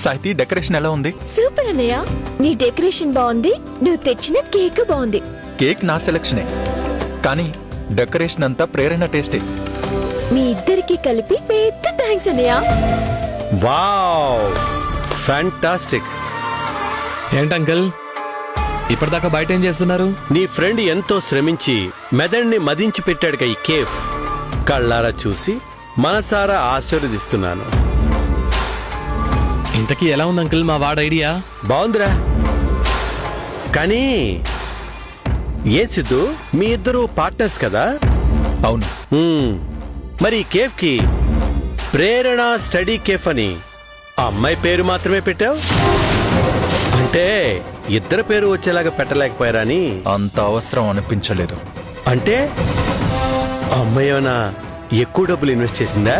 సాహితీ డెకరేషన్ ఎలా ఉంది? సూపర్ అన్నయ్య. నీ డెకరేషన్ బాగుంది నువ్వు తెచ్చిన కేక్ బాగుంది. కేక్ నా సెలక్షనే. కానీ డెకరేషన్ అంతా ప్రేరణ టేస్టే. మీ ఇద్దరికి కలిపి పెద్ద థ్యాంక్స్ అన్నయ్య. వావ్! ఫ్యాంటాస్టిక్. ఏంటి అంకుల్? ఇప్పటిదాకా బయట ఏం చేస్తున్నారు? నీ ఫ్రెండ్ ఎంతో శ్రమించి మెదడుని మదించి పెట్టాడుగా ఈ కేఫ్. కళ్ళారా చూసి మనసారా ఆశీర్వదిస్తున్నాను. ఇంతకీ ఎలా ఉంది అంకుల్ మా వాడ ఐడియా? బాగుందిరా. కానీ ఏ సిద్ధు? మీ ఇద్దరు పార్ట్నర్స్ కదా? అవును. మరి కేఫ్కి ప్రేరణ స్టడీ కేఫ్ అని ఆ అమ్మాయి పేరు మాత్రమే పెట్టావు? అంటే ఇద్దరు పేరు వచ్చేలాగా పెట్టలేకపోయారా అని? అంత అవసరం అనిపించలేదు. అంటే అమ్మాయి ఏమైనా ఎక్కువ డబ్బులు ఇన్వెస్ట్ చేసిందా?